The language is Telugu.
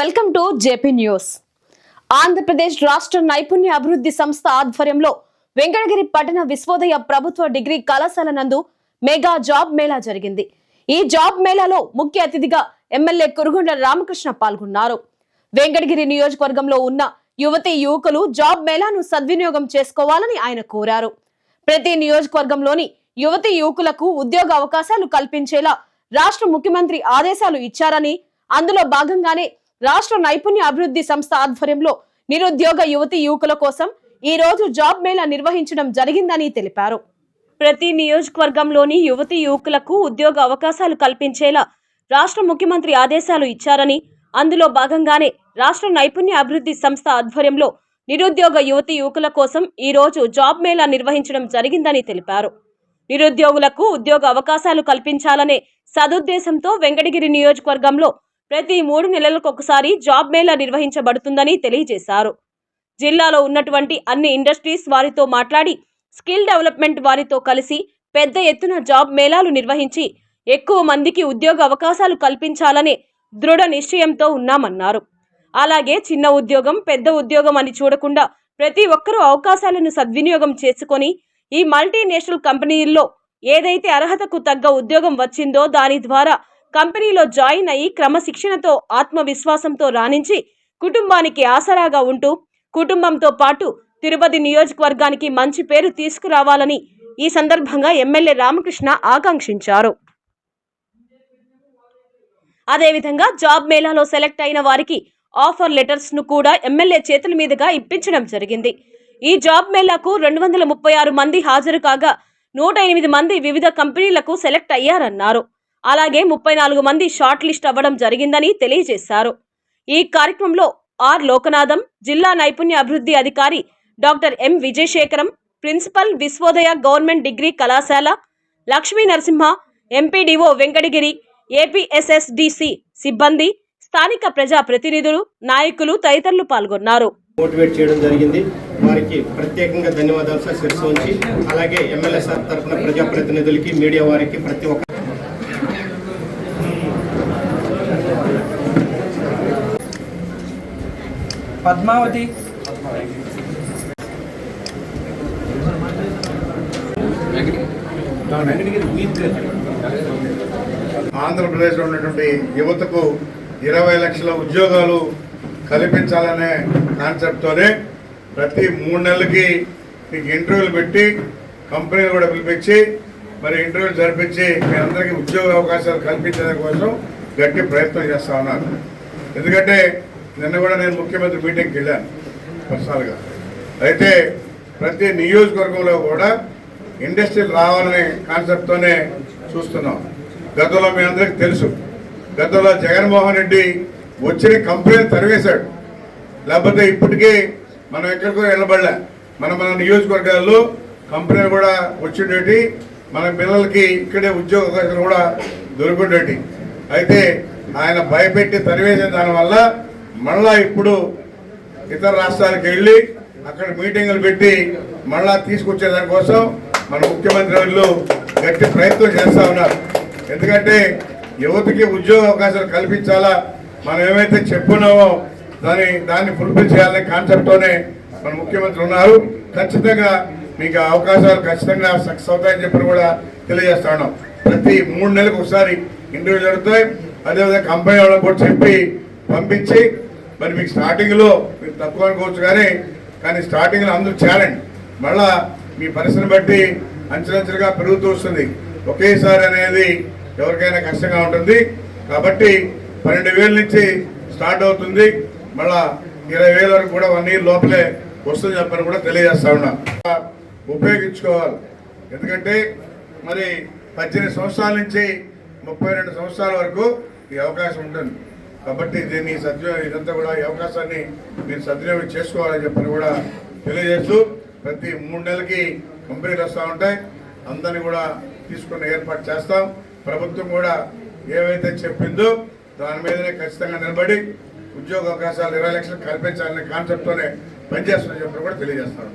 Welcome to JP news. Andhra Pradesh రాష్ట్ర నైపుణ్య అభివృద్ధి సంస్థ ఆధ్వర్యంలో వెంకటగిరి పట్టణ విశ్వోదయ ప్రభుత్వ డిగ్రీ కళాశాల నందు మెగా జాబ్ మేళా జరిగింది. ఈ జాబ్ మేళాలో ముఖ్య అతిథిగా ఎమ్మెల్యే కురుగుండ్ల రామకృష్ణ పాల్గొన్నారు. వెంకటగిరి నియోజకవర్గంలో ఉన్న యువతి యువకులు జాబ్ మేళాను సద్వినియోగం చేసుకోవాలని ఆయన కోరారు. ప్రతి నియోజకవర్గంలోని యువతి యువకులకు ఉద్యోగ అవకాశాలు కల్పించేలా రాష్ట్ర ముఖ్యమంత్రి ఆదేశాలు ఇచ్చారని అందులో భాగంగానే రాష్ట్ర నైపుణ్య అభివృద్ధి సంస్థ ఆధ్వర్యంలో నిరుద్యోగ యువతి యువకుల కోసం ఈ రోజు జాబ్ మేళా నిర్వహించడం జరిగిందని తెలిపారు. ప్రతి నియోజకవర్గంలోని యువతి యువకులకు ఉద్యోగ అవకాశాలు కల్పించేలా రాష్ట్ర ముఖ్యమంత్రి ఆదేశాలు ఇచ్చారని అందులో భాగంగానే రాష్ట్ర నైపుణ్య అభివృద్ధి సంస్థ ఆధ్వర్యంలో నిరుద్యోగ యువతి యువకుల కోసం ఈ రోజు జాబ్ మేళా నిర్వహించడం జరిగిందని తెలిపారు. నిరుద్యోగులకు ఉద్యోగ అవకాశాలు కల్పించాలనే సదుద్దేశంతో వెంకటగిరి నియోజకవర్గంలో ప్రతి మూడు నెలలకు ఒకసారి జాబ్ మేళా నిర్వహించబడుతుందని తెలియజేశారు. జిల్లాలో ఉన్నటువంటి అన్ని ఇండస్ట్రీస్ వారితో మాట్లాడి స్కిల్ డెవలప్మెంట్ వారితో కలిసి పెద్ద ఎత్తున జాబ్ మేళాలు నిర్వహించి ఎక్కువ మందికి ఉద్యోగ అవకాశాలు కల్పించాలనే దృఢ నిశ్చయంతో ఉన్నామన్నారు. అలాగే చిన్న ఉద్యోగం పెద్ద ఉద్యోగం అని చూడకుండా ప్రతి ఒక్కరూ అవకాశాలను సద్వినియోగం చేసుకొని ఈ మల్టీనేషనల్ కంపెనీల్లో ఏదైతే అర్హతకు తగ్గ ఉద్యోగం వచ్చిందో దాని ద్వారా కంపెనీలో జాయిన్ అయ్యి క్రమశిక్షణతో ఆత్మవిశ్వాసంతో రాణించి కుటుంబానికి ఆసరాగా ఉంటూ కుటుంబంతో పాటు తిరుపతి నియోజకవర్గానికి మంచి పేరు తీసుకురావాలని ఈ సందర్భంగా ఎమ్మెల్యే రామకృష్ణ ఆకాంక్షించారు. అదేవిధంగా జాబ్ మేళాలో సెలెక్ట్ అయిన వారికి ఆఫర్ లెటర్స్ను కూడా ఎమ్మెల్యే చేతుల మీదుగా ఇప్పించడం జరిగింది. ఈ జాబ్ మేళాకు రెండు వందల ముప్పై ఆరు మంది హాజరు కాగా నూట ఎనిమిది మంది వివిధ కంపెనీలకు సెలెక్ట్ అయ్యారన్నారు. అలాగే ముప్పై నాలుగు మంది షార్ట్ లిస్ట్ అవ్వడం జరిగిందని తెలియజేశారు. ఈ కార్యక్రమంలో ఆర్. లోకనాథం జిల్లా నైపుణ్య అభివృద్ధి అధికారి doctor M. Vijayasekharam principal Vishwodaya government degree కళాశాల లక్ష్మీ నరసింహ ఎంపీడీఓ వెంకటగిరి ఏపీఎస్ఎస్డిసి సిబ్బంది స్థానిక ప్రజా ప్రతినిధులు నాయకులు తదితరులు పాల్గొన్నారు. మోటివేట్ చేయడం జరిగింది. వారికి ప్రత్యేకంగా ధన్యవాదాలు సార్. శిరస్సు ఉంచి అలాగే ఎమ్మెల్యే సార్ తరఫున ప్రజాప్రతినిధులకి మీడియా వారికి ప్రతి ఒక్క పద్మావతి. ఆంధ్రప్రదేశ్లో ఉన్నటువంటి యువతకు ఇరవై లక్షల ఉద్యోగాలు కల్పించాలనే కాన్సెప్ట్తోనే ప్రతి మూడు నెలలకి మీకు ఇంటర్వ్యూలు పెట్టి కంపెనీలు కూడా పిలిపించి మరి ఇంటర్వ్యూలు జరిపించి మీ అందరికీ ఉద్యోగ అవకాశాలు కల్పించడం కోసం గట్టి ప్రయత్నం చేస్తూ ఉన్నారు. ఎందుకంటే నిన్న కూడా నేను ముఖ్యమంత్రి మీటింగ్కి వెళ్ళాను పర్సనల్గా. అయితే ప్రతి నియోజకవర్గంలో కూడా ఇండస్ట్రీలు రావాలనే కాన్సెప్ట్తోనే చూస్తున్నాం. గతంలో మీ అందరికీ తెలుసు. గతంలో జగన్మోహన్ రెడ్డి వచ్చిన కంపెనీలు తరివేశాడు. లేకపోతే ఇప్పటికీ మనం ఎక్కడికో వెళ్ళబడలే. మన మన నియోజకవర్గాల్లో కంపెనీలు కూడా వచ్చిండేటి మన పిల్లలకి ఇక్కడే ఉద్యోగ అవకాశాలు కూడా దొరుకుండేటి అయితే ఆయన భయపెట్టి తరివేసిన దానివల్ల మళ్ళా ఇప్పుడు ఇతర రాష్ట్రాలకు వెళ్ళి అక్కడ మీటింగులు పెట్టి మళ్ళా తీసుకొచ్చే దానికోసం మన ముఖ్యమంత్రి వాళ్ళు గట్టి ప్రయత్నం చేస్తా ఉన్నారు. ఎందుకంటే యువతకి ఉద్యోగ అవకాశాలు కల్పించాలా మనం ఏమైతే చెప్పున్నామో దాని దాన్ని ఫుల్ఫిల్ చేయాలనే కాన్సెప్ట్తోనే మన ముఖ్యమంత్రి ఉన్నారు. ఖచ్చితంగా మీకు అవకాశాలు ఖచ్చితంగా సక్సెస్ అవుతాయని చెప్పి కూడా తెలియజేస్తా ఉన్నాం. ప్రతి మూడు నెలలకు ఒకసారి ఇంటర్వ్యూ జరుగుతాయి. అదేవిధంగా కంపెనీ వాళ్ళకి కూడా చెప్పి పంపించి మరి మీకు స్టార్టింగ్లో మీరు తక్కువ అనుకోవచ్చు కానీ కానీ స్టార్టింగ్లో అందరూ చేరండి మళ్ళా మీ పరిస్థితిని బట్టి అంచెలంచెలుగా పెరుగుతూ వస్తుంది. ఒకేసారి అనేది ఎవరికైనా కష్టంగా ఉంటుంది. కాబట్టి పన్నెండు వేల నుంచి స్టార్ట్ అవుతుంది. మళ్ళా ఇరవై వేల వరకు కూడా వన్ ఇయర్ లోపలే వస్తుంది చెప్పని కూడా తెలియజేస్తా ఉన్నా. ఉపయోగించుకోవాలి. ఎందుకంటే మరి పద్దెనిమిది సంవత్సరాల నుంచి ముప్పై రెండు సంవత్సరాల వరకు ఈ అవకాశం ఉంటుంది. కాబట్టి దీన్ని సద్వినియోగం ఇదంతా కూడా ఈ అవకాశాన్ని మీరు సద్వినియోగం చేసుకోవాలని చెప్పని కూడా తెలియజేస్తూ ప్రతి మూడు నెలలకి కంపెనీలు వస్తూ ఉంటాయి. అందరినీ కూడా తీసుకున్న ఏర్పాటు చేస్తాం. ప్రభుత్వం కూడా ఏవైతే చెప్పిందో దాని మీదనే ఖచ్చితంగా నిలబడి ఉద్యోగ అవకాశాలు ఇరవై లక్షలు కల్పించాలనే కాన్సెప్ట్తోనే పనిచేస్తున్న చెప్పి కూడా తెలియజేస్తాను